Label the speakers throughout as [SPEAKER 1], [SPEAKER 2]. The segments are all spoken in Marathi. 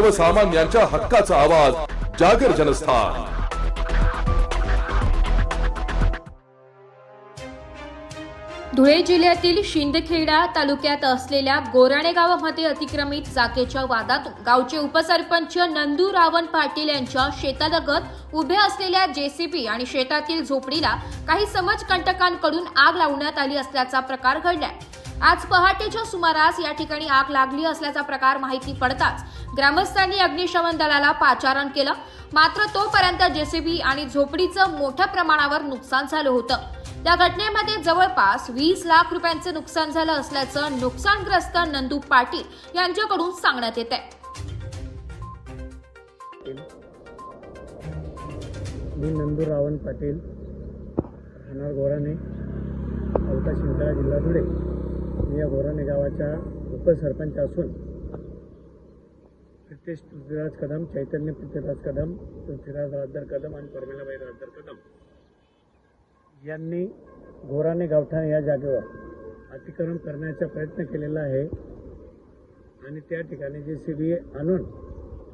[SPEAKER 1] सर्वसामान्यांच्या हक्काचा आवाज जागर जनस्थान.
[SPEAKER 2] धुळे जिल्ह्यातील शिंदखेडा तालुक्यात असलेल्या गोराणे गावामध्ये अतिक्रमित जागेच्या वादातून गावचे उपसरपंच नंदू रावण पाटील यांच्या शेतालगत उभ्या असलेल्या जेसीबी आणि शेतातील झोपडीला काही समाजकंटकांकडून आग लावण्यात आली असल्याचा प्रकार घडलाय. आज पहाटेच्या सुमारास या ठिकाणी आग लागली असल्याचा प्रकार माहिती पडताच ग्रामस्थांनी अग्निशमन दलाला पाचारण केलं. मात्र तोपर्यंत जेसीबी आणि झोपडीचं मोठ्या प्रमाणावर नुकसान झालं होतं. या घटनेमध्ये जवळपास वीस लाख रुपयांचे नुकसान झालं असल्याचं नुकसानग्रस्त नंदू पाटील यांच्याकडून सांगण्यात येत आहे
[SPEAKER 3] मी नंदू रावण पाटील राहणार गोराणे जिल्हा धुळे. मी या गोराणे गावाचा उपसरपंच असून प्रितेश पृथ्वीराज कदम चैतन्य पृथ्वीराज कदम पृथ्वीराज राजदर कदम आणि परमिलाबाई राजदर कदम यांनी गोराणे गावठाण या जागेवर अतिक्रमण करण्याचा प्रयत्न केलेला आहे. आणि त्या ठिकाणी जे सी बी आणून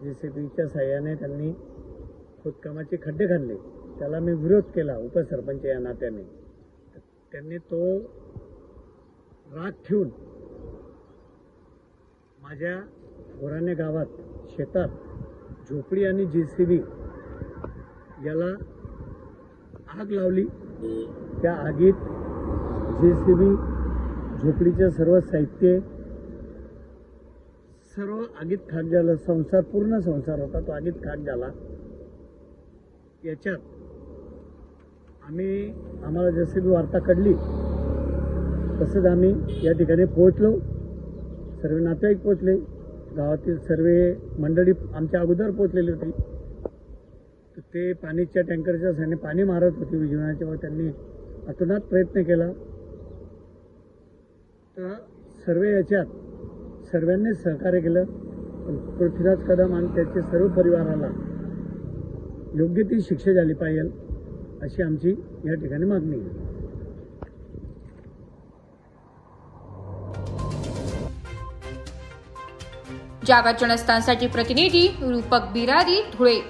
[SPEAKER 3] जे सी बीच्या साह्याने त्यांनी खोदकामाचे खड्डे खाल्ले त्याला मी विरोध केला उपसरपंच या नात्याने. त्यांनी तो राग ठेवून माझ्या गोराणे गावात शेतात झोपडी आणि जे सी बी याला आग लावली. त्या आगीत जे सी बी झोपडीचं सर्व साहित्य सर्व आगीत खाक झालं संसार पूर्ण संसार होता तो आगीत खाक झाला. याच्यात आम्ही आम्हाला जसे बी वार्ता कळली. तसंच आम्ही या ठिकाणी पोहोचलो. सर्व नातेवाईक पोहोचले. गावातील सर्व मंडळी आमच्या अगोदर पोहोचलेली होती. तर ते पाणीच्या टँकरच्या साने पाणी मारत होते. विजवण्याच्या व त्यांनी अतोनात प्रयत्न केला. तर सर्व याच्यात सर्वांनी सहकार्य केलं. पण पृथ्वीराज कदम आणि त्याच्या सर्व परिवाराला योग्य ती शिक्षा झाली पाहिजे अशी आमची या ठिकाणी मागणी आहे.
[SPEAKER 2] जागर जनस्थानसाठी प्रतिनिधी रूपक बिरारी धुळे.